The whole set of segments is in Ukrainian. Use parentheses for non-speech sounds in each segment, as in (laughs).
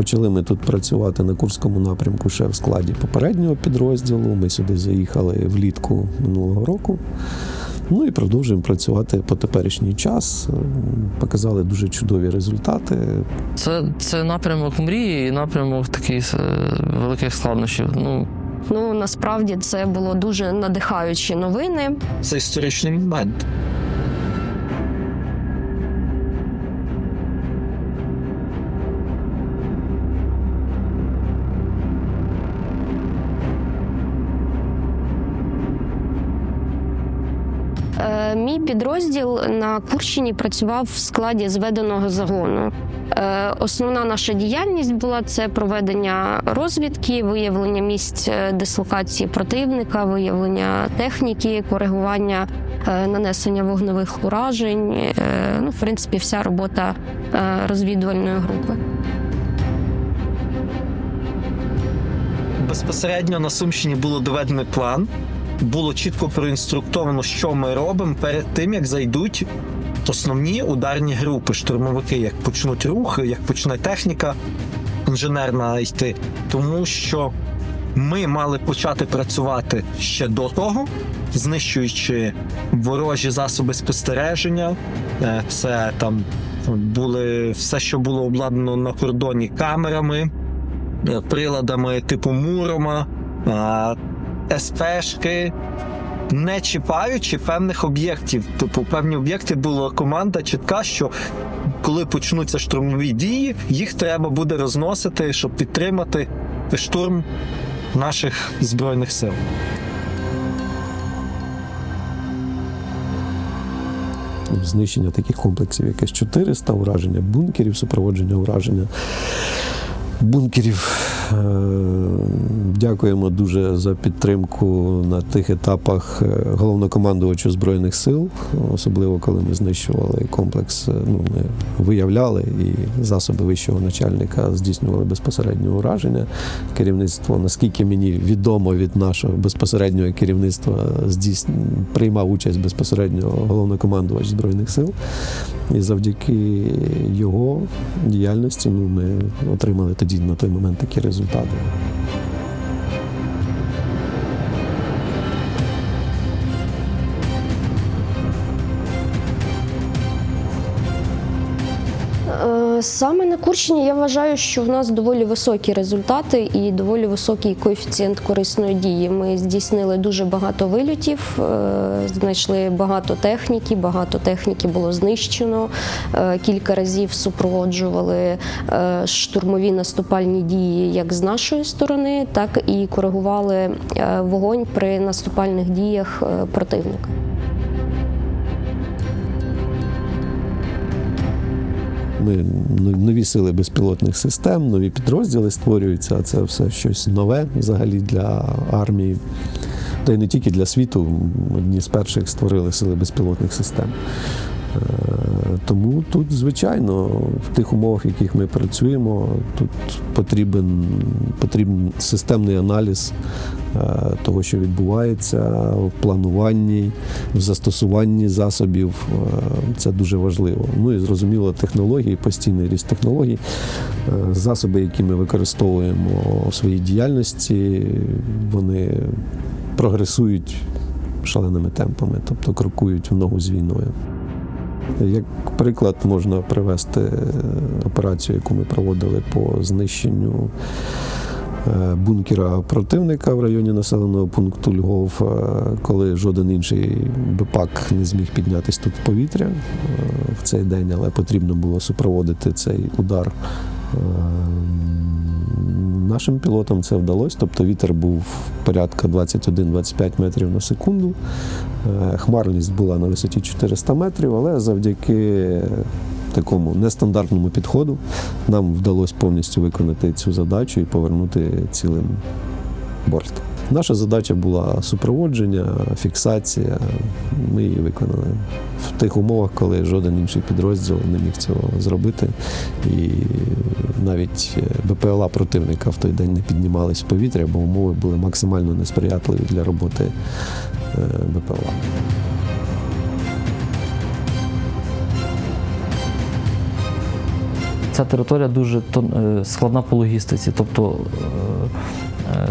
Почали ми тут працювати на Курському напрямку ще в складі попереднього підрозділу. Ми сюди заїхали влітку минулого року. Ну і продовжуємо працювати по теперішній час. Показали дуже чудові результати. Це, це напрямок мрії і напрямок такий е, великих складнощів. Ну, Ну насправді це було дуже надихаючі новини. Це історичний момент. Мій підрозділ на Курщині працював в складі зведеного загону. Е, Основна наша діяльність була це проведення розвідки, виявлення місць е, дислокації противника, виявлення техніки, коригування е, нанесення вогневих уражень. Ну, в принципі, вся робота розвідувальної групи. Безпосередньо на Сумщині було доведений план. Було чітко проінструктовано, що ми робимо перед тим, як зайдуть основні ударні групи, штурмовики, як почнуть рух, як почне техніка інженерна йти. Тому що ми мали почати працювати ще до того, знищуючи ворожі засоби спостереження. Е, Це там були все, що було обладнано на кордоні камерами, е, приладами типу Мурома, СПшки, не чіпаючи певних об'єктів. Типу, певні об'єкти була команда чітка, що коли почнуться штурмові дії, їх треба буде розносити, щоб підтримати штурм наших збройних сил. знищення таких комплексів, як С-400, ураження бункерів, супроводження ураження бункерів. Е, Дякуємо дуже за підтримку на тих етапах е, головнокомандувачу Збройних сил, особливо коли ми знищували комплекс, е, ну, ми виявляли і засоби вищого начальника здійснювали безпосереднє ураження. Керівництво, наскільки мені відомо від нашого безпосереднього керівництва, здійсн... приймав участь безпосередньо головнокомандувач Збройних сил. І завдяки його діяльності ну, ми отримали тоді на той момент такі результати. Саме на Курщині я вважаю, що в нас доволі високі результати і доволі високий коефіцієнт корисної дії. Ми здійснили дуже багато вильотів, е, знайшли багато техніки, багато техніки було знищено. Е, Кілька разів супроводжували е, штурмові наступальні дії як з нашої сторони, так і коригували вогонь при наступальних діях противника. Ми ну, нові сили безпілотних систем, нові підрозділи створюються. Це все щось нове взагалі для армії. Та й не тільки для світу. Одні з перших створили сили безпілотних систем. Е, Тому тут, звичайно, в тих умовах, в яких ми працюємо, тут потрібен, потрібен системний аналіз того, що відбувається в плануванні, в застосуванні засобів. Е, Це дуже важливо. Ну і зрозуміло, технології, постійний ріст технологій, е, засоби, які ми використовуємо у своїй діяльності, вони прогресують шаленими темпами, тобто крокують в ногу з війною. Як приклад можна привести е, операцію, яку ми проводили по знищенню е, бункера противника в районі населеного пункту Львов, е, коли жоден інший БПАК не зміг піднятися тут в повітря е, в цей день, але потрібно було супроводити цей удар. Е, Нашим пілотам це вдалося, тобто вітер був порядка 21-25 метрів на секунду. Е, Хмарність була на висоті 400 метрів, але завдяки такому нестандартному підходу нам вдалося повністю виконати цю задачу і повернути цілим борт. Наша задача була супроводження, фіксація. Ми її виконали в тих умовах, коли жоден інший підрозділ не міг цього зробити. І навіть е, БПЛА противника в той день не піднімались в повітря, бо умови були максимально несприятливі для роботи е, БПЛА. Ця територія дуже е, складна по логістиці, тобто е, е,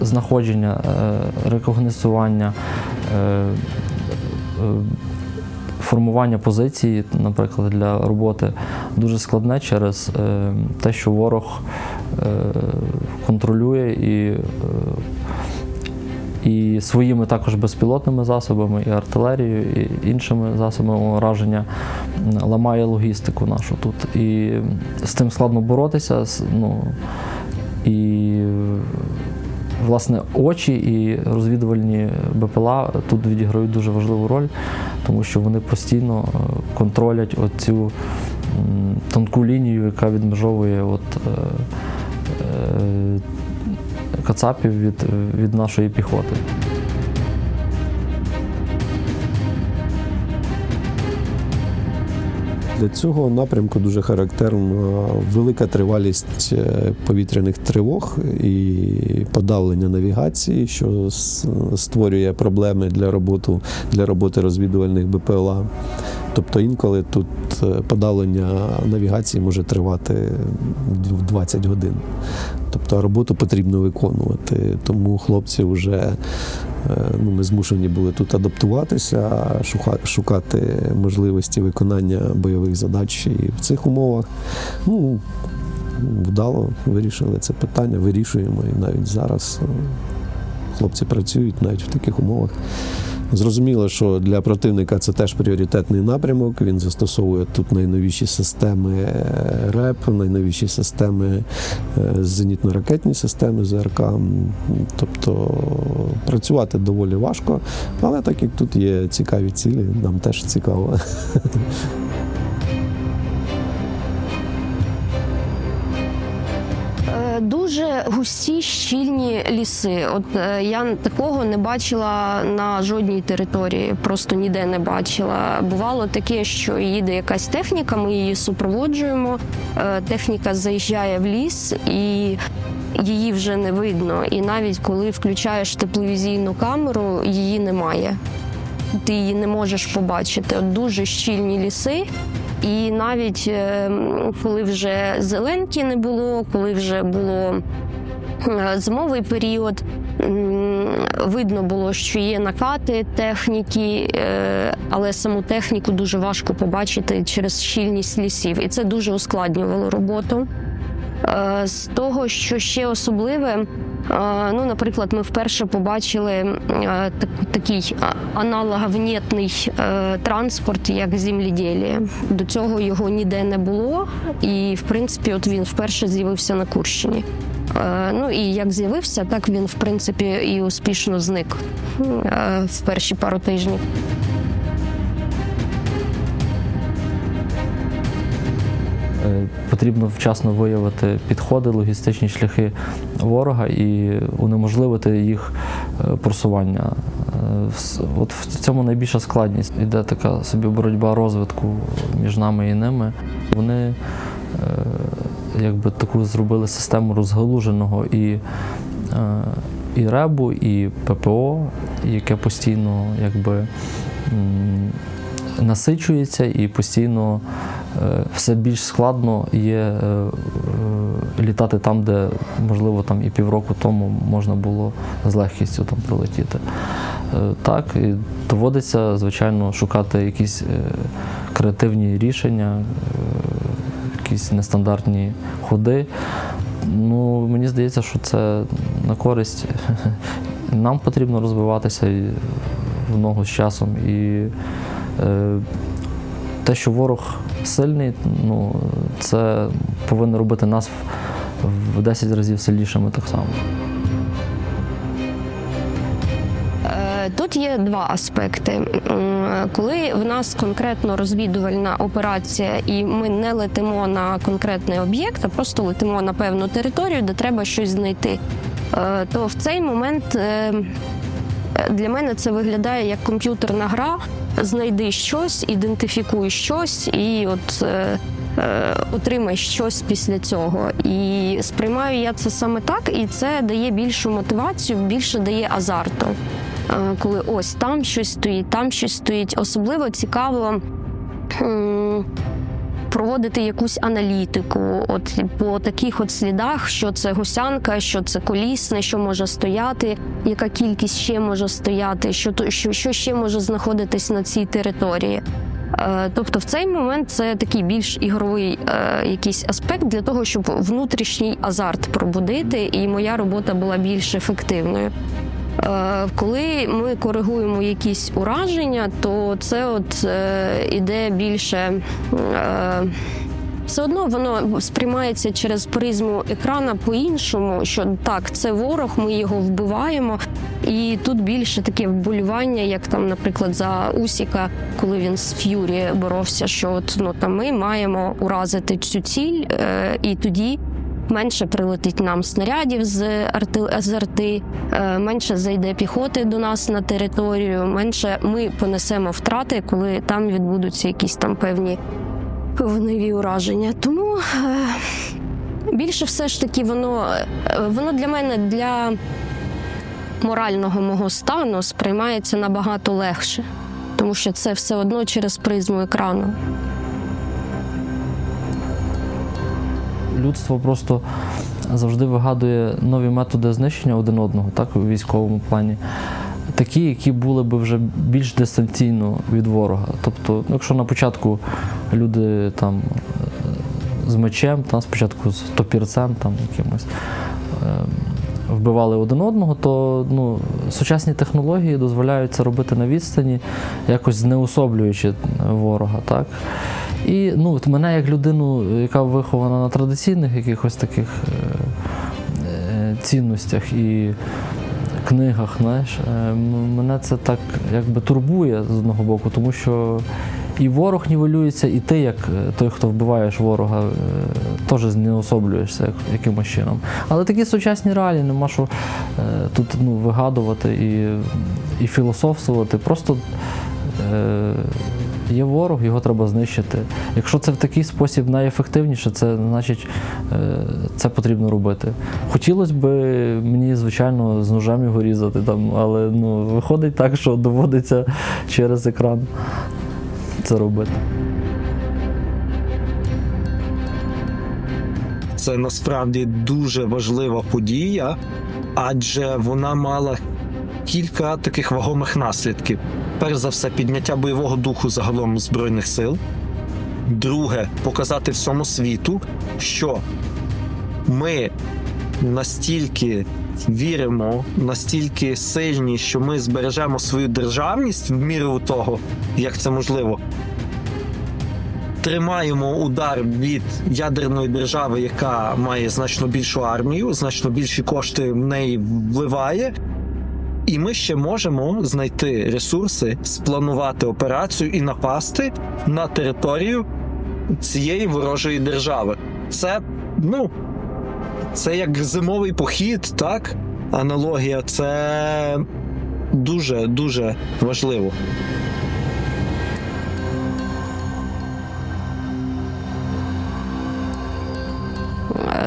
знаходження, рекогносцювання, е, формування позиції, наприклад, для роботи дуже складне через те, що ворог контролює і, і своїми також безпілотними засобами, і артилерією, і іншими засобами ураження ламає логістику нашу тут. І з тим складно боротися. Ну, і власне очі і розвідувальні БПЛА тут відіграють дуже важливу роль, тому що вони постійно е, контролять оцю тонку лінію, яка відмежовує от, е, е, кацапів від, від нашої піхоти. Для цього напрямку дуже характерна велика тривалість е, повітряних тривог і подавлення навігації, що створює проблеми для роботи, для роботи розвідувальних БПЛА. Тобто інколи тут е, подавлення навігації може тривати в 20 годин. Тобто роботу потрібно виконувати. Тому хлопці вже е, ну, ми змушені були тут адаптуватися, шукати можливості виконання бойових задач і в цих умовах. Ну, вдало вирішили це питання, вирішуємо і навіть зараз е, хлопці працюють навіть в таких умовах. Зрозуміло, що для противника це теж пріоритетний напрямок. Він застосовує тут найновіші системи е, РЕП, найновіші системи е, зенітно-ракетні системи ЗРК. Тобто працювати доволі важко, але так як тут є цікаві цілі, нам теж цікаво. (laughs) Дуже густі щільні ліси. От е, я такого не бачила на жодній території, просто ніде не бачила. Бувало таке, що їде якась техніка, ми її супроводжуємо. е, Техніка заїжджає в ліс і. Її вже не видно, і навіть коли включаєш тепловізійну камеру, її немає. Ти її не можеш побачити. Дуже щільні ліси, і навіть е, коли вже зеленки не було, коли вже було е, зимовий період, видно було, що є накати техніки, е, але саму техніку дуже важко побачити через щільність лісів, і це дуже ускладнювало роботу. З того, що ще особливе, ну, наприклад, ми вперше побачили такий аналоговнітний е, транспорт, як земліділля. До цього його ніде не було, і в принципі, от він вперше з'явився на Курщині. Е, Ну і як з'явився, так він в принципі і успішно зник е, в перші пару тижнів. Потрібно вчасно виявити підходи, логістичні шляхи ворога і унеможливити їх е, просування. Е, От в цьому найбільша складність. Іде така собі боротьба розвитку між нами і ними. Вони е, якби таку зробили систему розгалуженого і, і ребу, і ППО, яке постійно якби. насичується і постійно все більш складно є е, е, літати там, де можливо там і півроку тому можна було з легкістю там пролетіти. Е, Так, і доводиться, звичайно, шукати якісь е, креативні рішення, е, якісь нестандартні ходи. Ну, мені здається, що це на користь. (laughs) Нам потрібно розвиватися в ногу з часом. І е, те, що ворог сильний, ну, це повинно робити нас в, в 10 разів сильнішими так само. Е, Тут є два аспекти. Коли в нас конкретно розвідувальна операція, і ми не летимо на конкретний об'єкт, а просто летимо на певну територію, де треба щось знайти, е, то в цей момент е, для мене це виглядає як комп'ютерна гра. Знайди щось, ідентифікуй щось, і от е, е, отримай щось після цього. І сприймаю я це саме так, і це дає більшу мотивацію, більше дає азарту. Е, Коли ось там щось стоїть, там щось стоїть. Особливо цікаво. м, проводити якусь аналітику, от по таких от слідах, що це гусянка, що це колісне, що може стояти, яка кількість ще може стояти, що що, що ще може знаходитись на цій території. Е, Тобто в цей момент це такий більш ігровий е, якийсь аспект для того, щоб внутрішній азарт пробудити, і моя робота була більш ефективною. Е, Коли ми коригуємо якісь ураження, то це от е, іде більше. Е, все одно воно сприймається через призму екрана по-іншому, що так, це ворог, ми його вбиваємо. І тут більше таке вболівання, як там, наприклад, за Усіка, коли він з Ф'юрі боровся, що от ну там ми маємо уразити цю ціль, е, і тоді. Менше прилетить нам снарядів з арти, з арти, е, менше зайде піхоти до нас на територію, менше ми понесемо втрати, коли там відбудуться якісь там певні вогневі ураження. Тому е, більше все ж таки воно, е, воно для мене для морального мого стану сприймається набагато легше, тому що це все одно через призму екрану. Людство просто завжди вигадує нові методи знищення один одного, так у військовому плані. Такі, які були б вже більш дистанційно від ворога. Тобто, ну, якщо на початку люди там е, з мечем, там, спочатку з топірцем, там якимось е, вбивали один одного, то ну, сучасні технології дозволяють це робити на відстані, якось знеособлюючи ворога. Так? І ну, мене як людину, яка вихована на традиційних якихось таких е, е, цінностях і книгах, знаєш, е, мене це так якби турбує з одного боку, тому що і ворог нівелюється, і ти, як е, той, хто вбиваєш ворога, е, теж знеособлюєшся як, якимось чином. Але такі сучасні реалії, нема що е, тут ну, вигадувати і, і філософствувати. Просто е, є ворог, його треба знищити. Якщо це в такий спосіб найефективніше, це значить е, це потрібно робити. Хотілося б мені, звичайно, з ножем його різати, там, але ну, виходить так, що доводиться через екран це робити. Це насправді дуже важлива подія, адже вона мала кілька таких вагомих наслідків. Перш за все, підняття бойового духу загалом збройних сил. Друге, показати всьому світу, що ми настільки віримо, настільки сильні, що ми збережемо свою державність в міру того, як це можливо, тримаємо удар від ядерної держави, яка має значно більшу армію, значно більші кошти в неї вливає. І ми ще можемо знайти ресурси, спланувати операцію і напасти на територію цієї ворожої держави. Це, ну, це як зимовий похід, так? Аналогія, це дуже дуже важливо.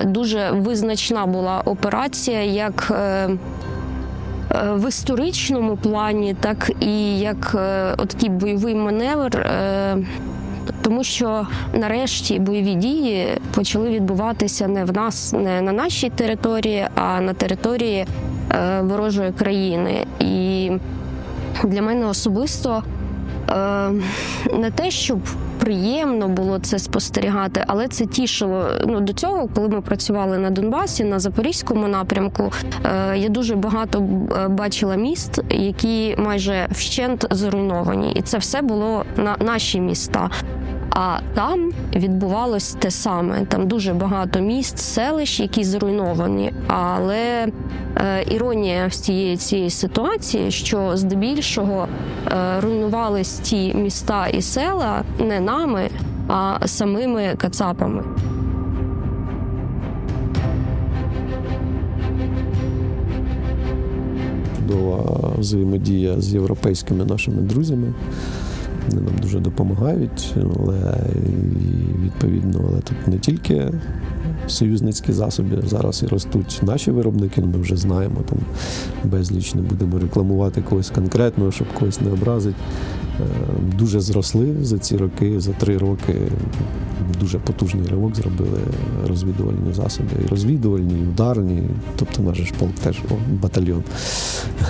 Е, Дуже визначна була операція, як е, е, в історичному плані, так і як такий бойовий маневр. Тому що нарешті бойові дії почали відбуватися не в нас, не на нашій території, а на території е, ворожої країни. І для мене особисто е, не те, щоб приємно було це спостерігати, але це тішило. Ну до цього, коли ми працювали на Донбасі, на Запорізькому напрямку, е, я дуже багато е, бачила міст, які майже вщент зруйновані, і це все було на наші міста. А там відбувалось те саме. Там дуже багато міст, селищ, які зруйновані. Але е, іронія всієї цієї ситуації, що здебільшого е, руйнувались ті міста і села не нами, а самими кацапами. чудова взаємодія з європейськими нашими друзями. Вони нам дуже допомагають, але відповідно, але тут не тільки союзницькі засоби, зараз і ростуть наші виробники. Ми вже знаємо там безліч, не будемо рекламувати когось конкретного, щоб когось не образити. Дуже зросли за ці роки, за три роки дуже потужний ривок зробили розвідувальні засоби. І розвідувальні, і ударні. Тобто наш полк теж о, батальйон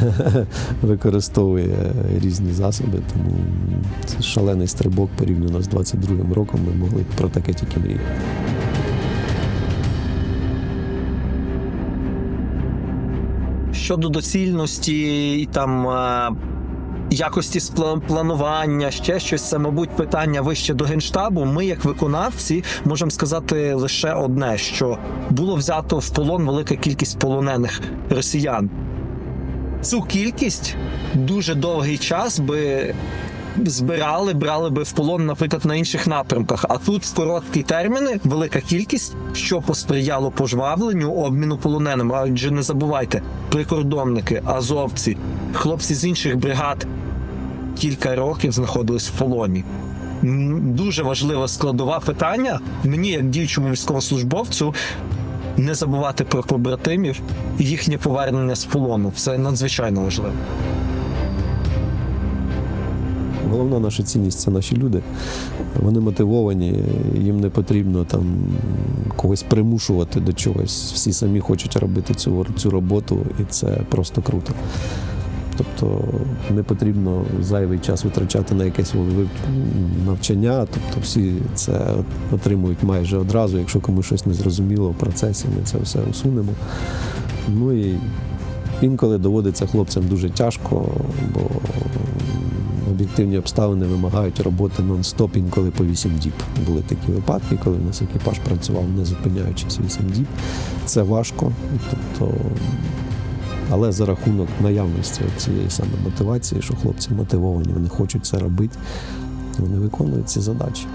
(laughs) використовує різні засоби. Тому це шалений стрибок порівняно з 22-м роком. Ми могли про таке тільки мріяти. щодо доцільності і там е, якості планування, ще щось, це, мабуть, питання вище до генштабу. Ми, як виконавці, можемо сказати лише одне: що було взято в полон велика кількість полонених росіян. Цю кількість дуже довгий час би. Збирали, брали би в полон, наприклад, на інших напрямках. А тут в короткі терміни велика кількість, що посприяло пожвавленню обміну полоненим. Адже не забувайте, прикордонники, азовці, хлопці з інших бригад кілька років знаходились в полоні. Дуже важлива складова питання. Мені, як діючому військовослужбовцю, не забувати про побратимів і їхнє повернення з полону. Це надзвичайно важливо. Головна наша цінність це наші люди. Вони мотивовані, їм не потрібно там когось примушувати до чогось. Всі самі хочуть робити цю, цю роботу, і це просто круто. Тобто не потрібно зайвий час витрачати на якесь навчання. Тобто всі це отримують майже одразу. Якщо комусь щось не зрозуміло в процесі, ми це все усунемо. Ну і інколи доводиться хлопцям дуже тяжко, бо об'єктивні обставини вимагають роботи нон-стоп, інколи по 8 діб. Були такі випадки, коли у нас екіпаж працював не зупиняючись 8 діб. Це важко. Тобто, але за рахунок наявності цієї саме мотивації, що хлопці мотивовані, вони хочуть це робити, вони виконують ці задачі.